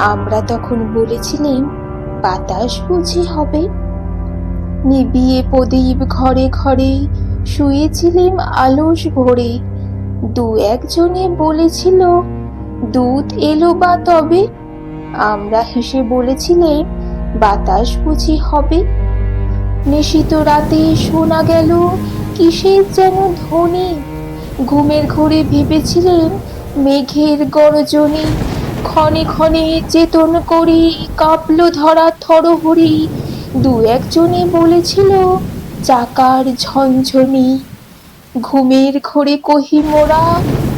আমরা তখন বলেছিলেম বাতাস বুঝি হবে? নিবিয়ে প্রদীপ ঘরে ঘরে শুয়েছিলেম আলস ভরে। দু একজনে বলেছিল, দুধ এলো বা তবে? আমরা হেসে বলেছিলেম বাতাস বুঝি হবে? নিশিত রাতে শোনা গেল, কিসের যেন ধ্বনি? ঘুমের ঘোরে ভেবেছিলেন, মেঘের গরজনে ক্ষণে ক্ষণে চেতন করি, কাঁপলো ধরা থরহরি। দু একজনে বলেছিল, চাকার ঝনঝনি, ঘুমের ঘোরে কহি মোরা,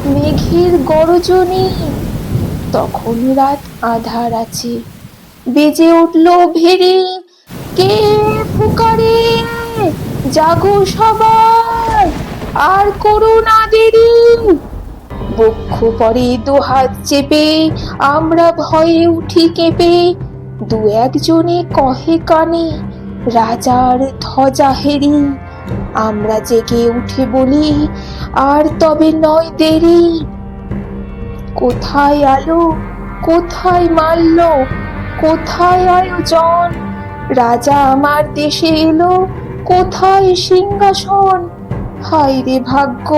মেঘের গরজনি। তখন রাত আধার আছে, বেজে উঠল ভেরি, কে ফুকারে? জাগো সবাই, আর করো না দেরি। পরে দোহাত চেপে, আমরা ভয়ে উঠি কেঁপে। দু একজনে কহে কানে, রাজার ধ্বজা হেরি, আমরা জেগে উঠে বলি, আর তবে নয় দেরি। কোথায় আলো, কোথায় মাল্য, কোথায় আয়োজন? রাজা আমার দেশে এলো, কোথায় সিংহাসন? হায় রে ভাগ্য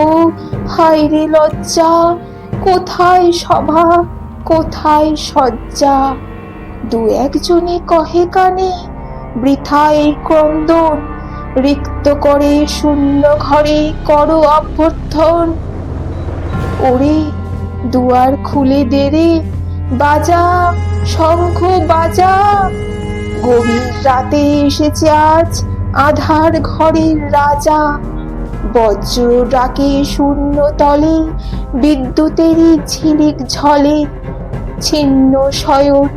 হায় রে লজ্জা কোথায় সভা, কোথায় সজ্জা দু একজনে কহে কানে, বৃথায় ক্রন্দন, রিক্ত করে শূন্য ঘরে কর অভ্যর্থন। ওরে, দুয়ার খুলে দেরে বাজা, শঙ্খ বাজা। গভীর রাতে এসেছে আজ আধার ঘরের রাজা। বজ্র ডাকে শূন্য তলে, বিদ্যুতেরই ঝিলিক ঝলে। ছিন্ন শয়ন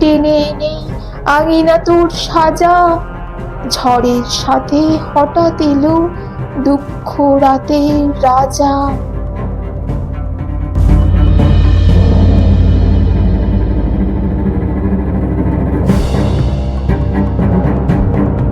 টেনে নেই আঙিনা তোর সাজা। ঝড়ের সাথে হঠাৎ এলো দুঃখ রাতে রাজা।